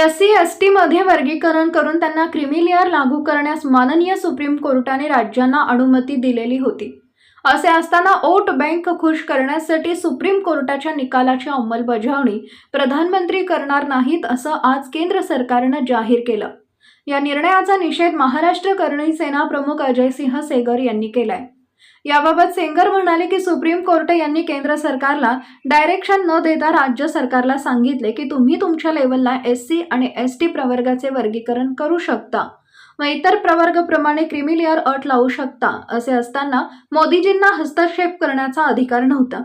S C S टीमध्ये वर्गीकरण करून त्यांना क्रिमिलेअर लागू करण्यास माननीय सुप्रीम कोर्टाने राज्यांना अनुमती दिलेली होती. असे असताना ओट बँक खुश करण्यासाठी सुप्रीम कोर्टाच्या निकालाची अंमलबजावणी प्रधानमंत्री करणार नाहीत असं आज केंद्र सरकारनं जाहीर केलं. या निर्णयाचा निषेध महाराष्ट्र करणी सेना प्रमुख अजय सिंह सेगर यांनी केलाय. याबाबत सेंगर म्हणाले की सुप्रीम कोर्ट यांनी केंद्र सरकारला डायरेक्शन न देता राज्य सरकारला सांगितले की तुम्ही तुमच्या लेवलला एस सी आणि एस टी प्रवर्गाचे वर्गीकरण करू शकता. व इतर प्रवर्गप्रमाणे क्रिमिलियर अट लावू शकता असे असताना मोदीजींना हस्तक्षेप करण्याचा अधिकार नव्हता.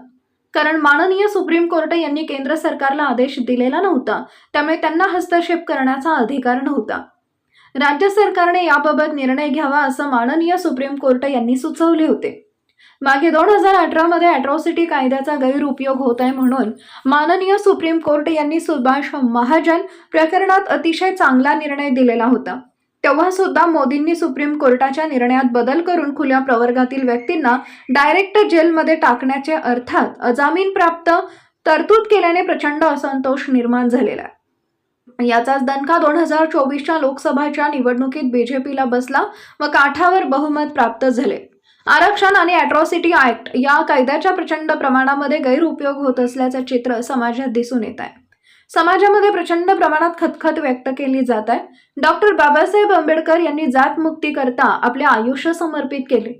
कारण माननीय सुप्रीम कोर्ट यांनी केंद्र सरकारला आदेश दिलेला नव्हता त्यामुळे त्यांना हस्तक्षेप करण्याचा अधिकार नव्हता. राज्य सरकारने याबाबत निर्णय घ्यावा असं माननीय सुप्रीम कोर्ट यांनी सुचवले होते. मागे दोन हजार अठरामध्ये अॅट्रॉसिटी कायद्याचा गैरउपयोग होत आहे म्हणून माननीय सुप्रीम कोर्ट यांनी सुभाष महाजन प्रकरणात अतिशय चांगला निर्णय दिलेला होता. तेव्हा सुद्धा मोदींनी सुप्रीम कोर्टाच्या निर्णयात बदल करून खुल्या प्रवर्गातील व्यक्तींना डायरेक्ट जेलमध्ये टाकण्याचे अर्थात अजामीन प्राप्त तरतूद केल्याने प्रचंड असंतोष निर्माण झालेला आहे. याचाच दणका दोन हजार चोवीसच्या लोकसभाच्या निवडणुकीत बीजेपीला बसला व काठावर बहुमत प्राप्त झाले. आरक्षण आणि अॅट्रॉसिटी ऍक्ट या कायद्याच्या प्रचंड प्रमाणामध्ये गैरउपयोग होत असल्याचं चित्र समाजात दिसून येत आहे. समाजामध्ये प्रचंड प्रमाणात खतखत व्यक्त केली जात आहे. डॉक्टर बाबासाहेब आंबेडकर यांनी जात मुक्तीकरता आपले आयुष्य समर्पित केले.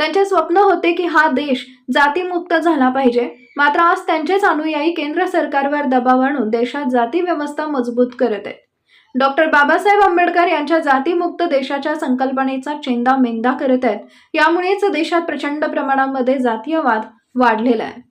त्यांचे स्वप्न होते की हा देश जातीमुक्त झाला पाहिजे. मात्र आज त्यांचेच अनुयायी केंद्र सरकारवर दबाव आणून देशात जाती व्यवस्था मजबूत करत आहेत. डॉक्टर बाबासाहेब आंबेडकर यांच्या जातीमुक्त देशाच्या संकल्पनेचा चेंदा मेंदा करत आहेत. यामुळेच देशात प्रचंड प्रमाणामध्ये जातीयवाद वाढलेला आहे.